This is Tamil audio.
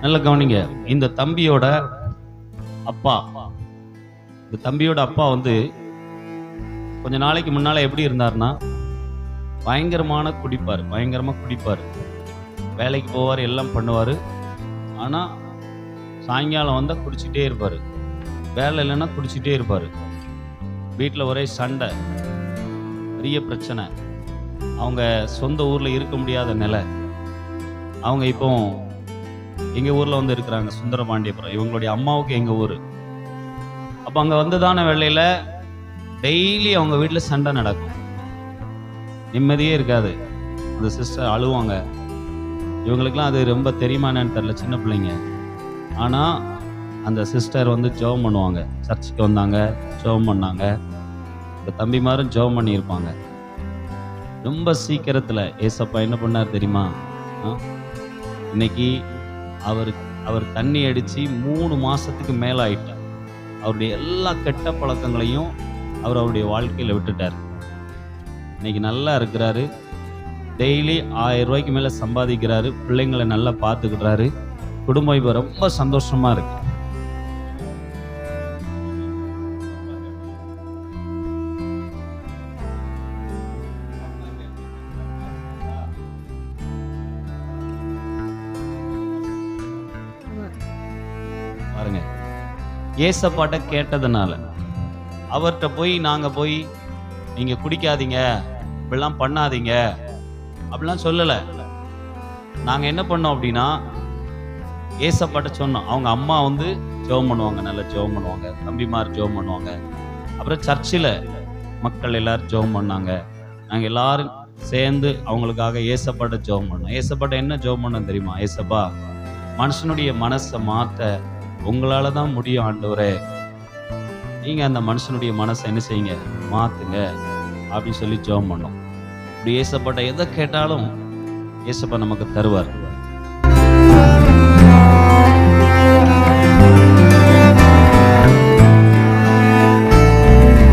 நல்ல கவனிங்க. இந்த தம்பியோட அப்பா. இந்த தம்பியோட அப்பா வந்து கொஞ்ச நாளைக்கு முன்னால எப்படி இருந்தாருன்னா பயங்கரமான குடிப்பார். பயங்கரமா குடிப்பார். வேலைக்கு போவார் எல்லாம் பண்ணுவார். ஆனா சாயங்காலம் வந்தா குடிச்சிட்டே இருப்பார். வேலை இல்லைன்னா குடிச்சிட்டே இருப்பார். வீட்டில் ஒரே சண்டை. பெரிய பிரச்சனை. அவங்க சொந்த ஊரில் இருக்க முடியாத நிலை. அவங்க இப்போ எங்கள் ஊரில் வந்து இருக்கிறாங்க சுந்தரபாண்டியபுரம். இவங்களுடைய அம்மாவுக்கு எங்கள் ஊர். அப்போ அங்கே வந்ததான வேலையில் டெய்லி அவங்க வீட்டில் சண்டை நடக்கும். நிம்மதியே இருக்காது. அந்த சிஸ்டர் அழுவாங்க. இவங்களுக்கெல்லாம் அது ரொம்ப தெரியுமா என்னன்னு தெரில சின்ன பிள்ளைங்க. ஆனால் அந்த சிஸ்டர் வந்து ஜெபம் பண்ணுவாங்க. சர்ச்சுக்கு வந்தாங்க ஜெபம் பண்ணாங்க. இந்த தம்பிமாரும் ஜெபம் பண்ணியிருப்பாங்க. ரொம்ப சீக்கிரத்தில் ஏசப்பா என்ன பண்ணார் தெரியுமா? இன்னைக்கு அவர் அவர் தண்ணி அடித்து மூணு மாதத்துக்கு மேலே ஆயிட்டார் அவருடைய எல்லா கெட்ட பழக்கங்களையும் அவர் அவருடைய வாழ்க்கையில் விட்டுட்டார். இன்னைக்கு நல்லா இருக்கிறாரு. டெய்லி ஆயிரம் ரூபாய்க்கு மேலே சம்பாதிக்கிறாரு. பிள்ளைங்களை நல்லா பார்த்துக்கிறாரு குடும்பம் இப்போ ரொம்ப சந்தோஷமாக இருக்கு. பாருங்க. ஏசப்பாட்ட கேட்டதுனால அவர்கிட்ட போய் நாங்கள் போய் நீங்கள் குடிக்காதீங்க இப்படிலாம் பண்ணாதீங்க. அப்படிலாம் சொல்லலை. நாங்கள் என்ன பண்ணோம் அப்படின்னா ஏசப்பாட்ட சொன்னோம். அவங்க அம்மா வந்து ஜெபம் பண்ணுவாங்க நல்லா ஜெபம் பண்ணுவாங்க. தம்பிமார் ஜெபம் பண்ணுவாங்க. அப்புறம் சர்ச்சில் மக்கள் எல்லாரும் ஜெபம் பண்ணாங்க. நாங்கள் எல்லாரும் சேர்ந்து அவங்களுக்காக ஏசப்பாட்ட ஜெபம் பண்ணோம். ஏசப்பாட்ட என்ன ஜெபம் பண்ணோம் தெரியுமா? ஏசப்பா மனுஷனுடைய மனசை மாற்ற உங்களால தான் முடியும் ஆண்டவரே. நீங்க அந்த மனுஷனுடைய மனசை என்ன செய்யுங்க? மாத்துங்க அப்படின்னு சொல்லி ஜெபம் பண்ணோம். இப்படி ஏசப்பட்ட எதை கேட்டாலும் ஏசப்பா நமக்கு தருவார்.